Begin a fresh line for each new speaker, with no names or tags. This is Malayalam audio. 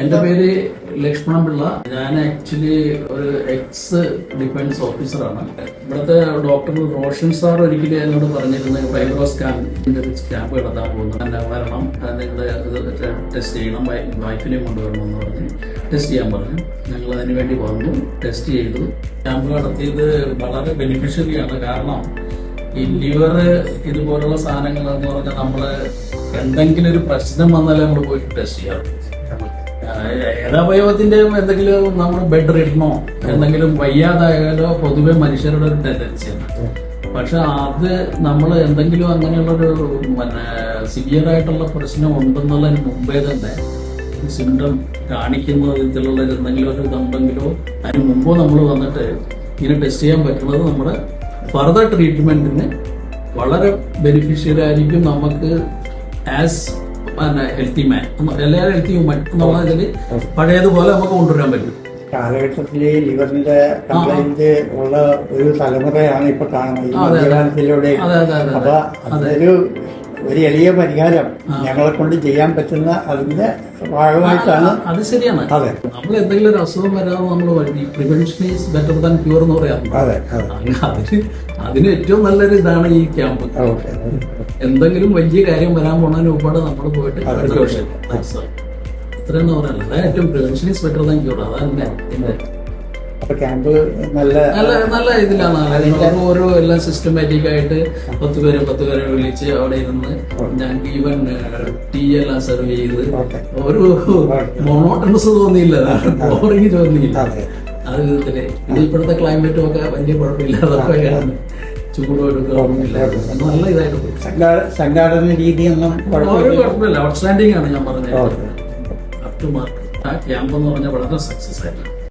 എന്റെ പേര് ലക്ഷ്മണൻ പിള്ള ഞാൻ ആക്ച്വലി ഒരു എക്സ് ഡിഫൻസ് ഓഫീസറാണ് ഇവിടുത്തെ ഡോക്ടർ റോഷൻ സാർ ഒരിക്കലും എന്നോട് പറഞ്ഞിരുന്നത് ഫൈബ്രോ സ്കാൻ സ്കാമ്പ് കിടത്താൻ പോകുന്നു എന്നെ വരണം. നിങ്ങൾ ടെസ്റ്റ് ചെയ്യണം. വൈഫിനെ കൊണ്ടുവരണം എന്ന് പറഞ്ഞ് ടെസ്റ്റ് ചെയ്യാൻ പറഞ്ഞു. ഞങ്ങൾ അതിന് വേണ്ടി വന്നു. ടെസ്റ്റ് ചെയ്തു. ക്യാമ്പ് നടത്തിയത് വളരെ ബെനിഫിഷ്യറിയാണ് കാരണം ഈ ലിവർ ഇതുപോലുള്ള സാധനങ്ങൾ എന്ന് പറഞ്ഞാൽ നമ്മൾ എന്തെങ്കിലും ഒരു പ്രശ്നം വന്നാലേ നമ്മൾ പോയിട്ട് ടെസ്റ്റ് ചെയ്യാറുള്ളൂ. ഏതാവയവത്തിന്റെയും എന്തെങ്കിലും നമ്മൾ ബെഡ് റിഡ്മോ എന്തെങ്കിലും വയ്യാതായാലോ പൊതുവെ മനുഷ്യരുടെ ഒരു ടെൻഡൻസിയാണ് പക്ഷെ അത് നമ്മൾ എന്തെങ്കിലും അങ്ങനെയുള്ളൊരു പിന്നെ സിവിയർ ആയിട്ടുള്ള പ്രശ്നം ഉണ്ടെന്നുള്ളതിന് മുമ്പേ തന്നെ സിംറ്റം കാണിക്കുന്ന വിധത്തിലുള്ള എന്തെങ്കിലും ഒരു ഇതുണ്ടെങ്കിലോ അതിന് മുമ്പോ നമ്മൾ വന്നിട്ട് ഇതിനെ ടെസ്റ്റ് ചെയ്യാൻ പറ്റുന്നത് നമ്മുടെ ഫർദർ ട്രീറ്റ്മെന്റിന് വളരെ ബെനിഫിഷ്യൽ ആയിരിക്കും നമുക്ക് ആസ് പിന്നെ ഹെൽത്തി മാൻ എല്ലാവരും ഹെൽത്തി ഹ്യൂമൻ എന്നുള്ള ഇതിൽ പഴയതുപോലെ നമുക്ക് കൊണ്ടുവരാൻ പറ്റും.
കാലഘട്ടത്തിൽ ലിവറിന്റെ കംപ്ലൈന്റ് ഉള്ള ഒരു തലമുറയാണ് ഇപ്പൊ കാണുന്നത്. ഈ. മദ്യപാനത്തിലൂടെ അപ്പൊ അതൊരു ഒരു എളിയ പരിഹാരം. ഞങ്ങളെ കൊണ്ട് ചെയ്യാൻ പറ്റുന്ന അതിന്റെ ഭാഗമായിട്ടാണ്
അത് ശരിയാണ്.
അതെ.
നമ്മൾ എന്തെങ്കിലും ഒരു അസുഖം വരാതെ നമ്മൾ prevention is better than cure എന്ന് പറയാറുണ്ട്
അതെ അതെ.
അതിന് അതിന് ഏറ്റവും നല്ലൊരു ഇതാണ് ഈ ക്യാമ്പ് എന്തെങ്കിലും വലിയ കാര്യം വരാൻ പോണതിന് മുമ്പാണ് നമ്മൾ പോയിട്ട് ഇത്രയെന്ന് പറയാനുള്ളത് ഏറ്റവും prevention is better than cure അതാണ് എന്റെ
ക്യാമ്പ് നല്ല
നല്ല ഇതിലാണ് ഓരോ എല്ലാം സിസ്റ്റമാറ്റിക് ആയിട്ട് പത്ത് പേരെ പത്ത് പേരെ വിളിച്ച് അവിടെ ഇരുന്ന് ഞാൻ ഈവൻ ടീ എല്ലാം സെർവ് ചെയ്ത് ഒരു മോണോട്ടണസ് തോന്നിയില്ല. ബോറിങ് തോന്നിയില്ല.
അതെ.
വിധത്തിൽ. ഇത് ഇപ്പോഴത്തെ ക്ലൈമറ്റും ഒക്കെ വലിയ കുഴപ്പമില്ലാതെ ചൂടും എടുക്കുകയൊന്നുമില്ല നല്ല ഇതായിട്ട് പോയി.
സംഘാ- സംഘാടന രീതിയൊന്നും
ഒരു
കുഴപ്പമില്ല.
കുഴപ്പമില്ല. ഔട്ട്സ്റ്റാൻഡിംഗ് ആണ് ഞാൻ പറഞ്ഞത്. അപ് ടു മാർക്ക് ആ ക്യാമ്പ് എന്ന് പറഞ്ഞാൽ വളരെ സക്സസ് ആയിരുന്നു